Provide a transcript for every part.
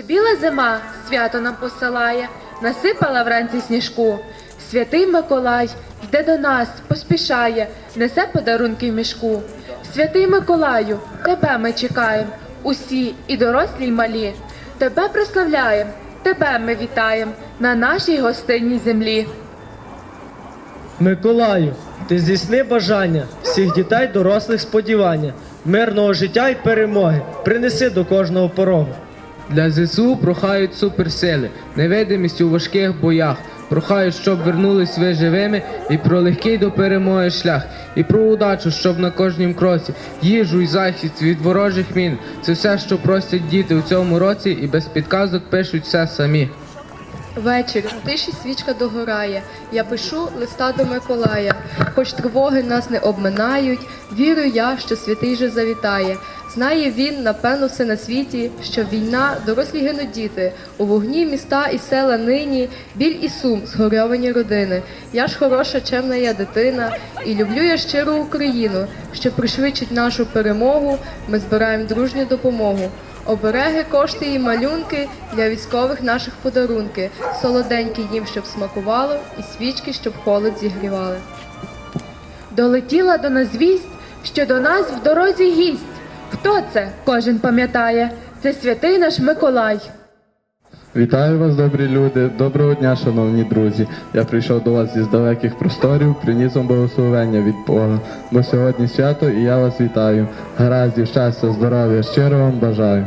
Вже біла зима свято нам посилає, насипала вранці сніжку. Святий Миколай йде до нас, поспішає, несе подарунки в мішку. Святий Миколаю, тебе ми чекаємо, усі і дорослі, й малі. Тебе прославляємо, тебе ми вітаємо на нашій гостинній землі. Миколаю, ти здійсни бажання всіх дітей, дорослих сподівання, мирного життя і перемоги. Принеси до кожного порогу. Для ЗСУ прохають суперсили, невидимість у важких боях. Прохають, щоб вернулись ви живими, і про легкий до перемоги шлях, і про удачу, щоб на кожнім кроці, їжу й захист від ворожих мін. Це все, що просять діти у цьому році, і без підказок пишуть все самі. Вечір, в тиші свічка догорає. Я пишу листа до Миколая. Хоч тривоги нас не обминають, вірю я, що святий же завітає. Знає він, напевно, все на світі, що війна, дорослі гинуть діти, у вогні міста і села нині, біль і сум, згорьовані родини. Я ж хороша, чемна я дитина, і люблю я щиру Україну, що пришвидшить нашу перемогу. Ми збираємо дружню допомогу. Обереги, кошти і малюнки для військових наших подарунки, солоденькі їм, щоб смакувало, і свічки, щоб холод зігрівали. Долетіла до нас вість, що до нас в дорозі гість. Хто це? Кожен пам'ятає. Це святий наш Миколай. Вітаю вас, добрі люди. Доброго дня, шановні друзі. Я прийшов до вас із далеких просторів, приніс вам благословення від Бога. Бо сьогодні свято і я вас вітаю. Гараздів, щастя, здоров'я, щиро вам бажаю.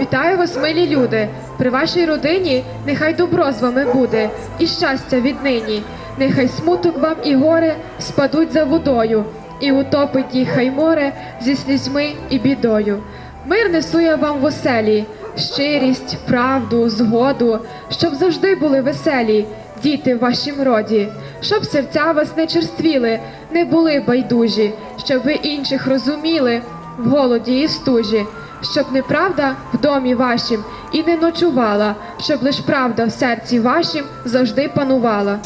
Вітаю вас, милі люди! При вашій родині нехай добро з вами буде, і щастя віднині. Нехай смуток вам і горе спадуть за водою, і утопить їх хай море зі слізьми і бідою. Мир несу я вам в оселі, щирість, правду, згоду, щоб завжди були веселі, діти в вашім роді, щоб серця вас не черствіли, не були байдужі, щоб ви інших розуміли в голоді і стужі щоб неправда в домі вашім і не ночувала, щоб лиш правда в серці вашім завжди панувала.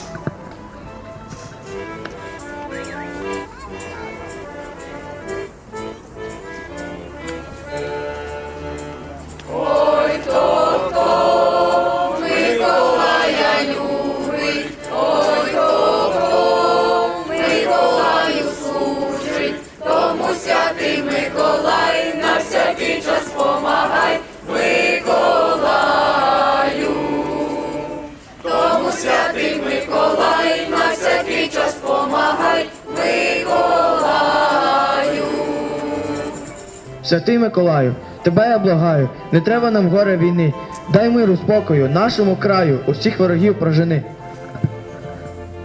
Святий Миколаю, тебе я благаю, не треба нам горе війни. Дай миру спокою, нашому краю, усіх ворогів прожени.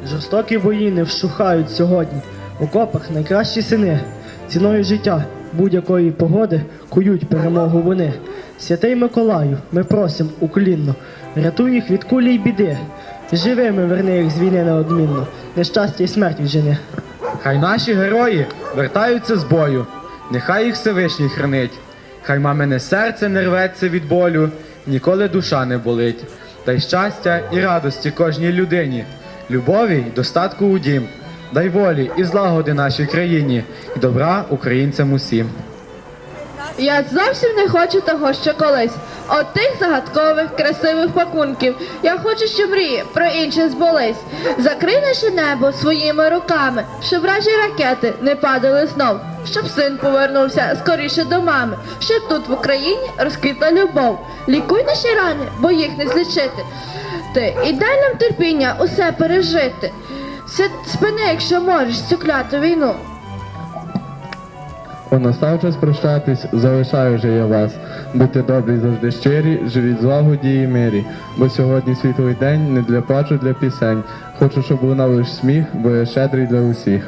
Жорстокі бої не вщухають сьогодні. У копах найкращі сини, ціною життя будь-якої погоди кують перемогу вони. Святий Миколаю, ми просим уклінно, рятуй їх від кулі й біди. Живими верни їх з війни неодмінно, нещастя і смерть віджени. Хай наші герої вертаються з бою, нехай їх Всевишній хранить. Хай мамине серце не рветься від болю, ніколи душа не болить. Та й щастя і радості кожній людині, любові й достатку у дім. Дай волі і злагоди нашій країні, і добра українцям усім. Я зовсім не хочу того, що колись. От тих загадкових, красивих пакунків. Я хочу, щоб мрії про інше збулись. Закрий наше небо своїми руками, щоб вражі ракети не падали знов, щоб син повернувся скоріше до мами, щоб тут в Україні розквітла любов. Лікуй наші рани, бо їх не злічити. Ти і дай нам терпіння усе пережити. Ся- Спини, якщо можеш, цю кляту війну. О, настав час прощатись, залишаю вже я вас. Будьте добрі, завжди щирі, живіть злагоді і мирі. Бо сьогодні світлий день не для плачу, для пісень. Хочу, щоб лунав лиш сміх, бо я щедрий для усіх.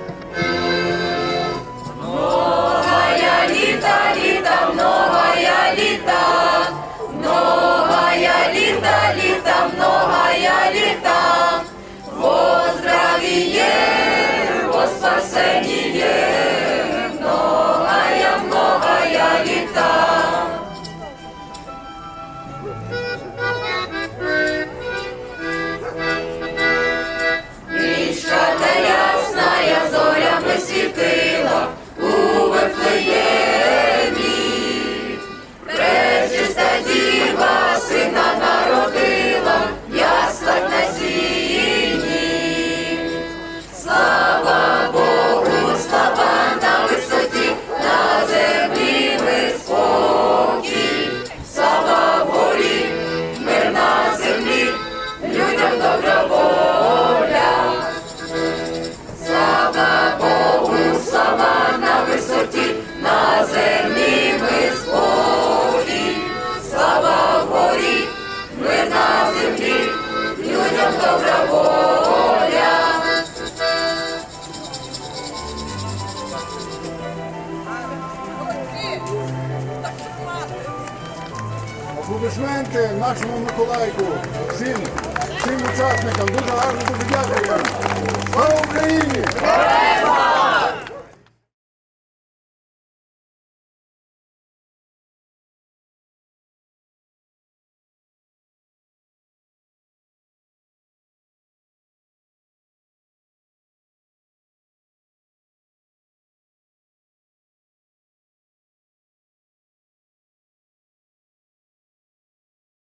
Аплодисменти нашому Миколайку, всім, всім учасникам. Дуже гарно, дуже дякую. Слава Україні!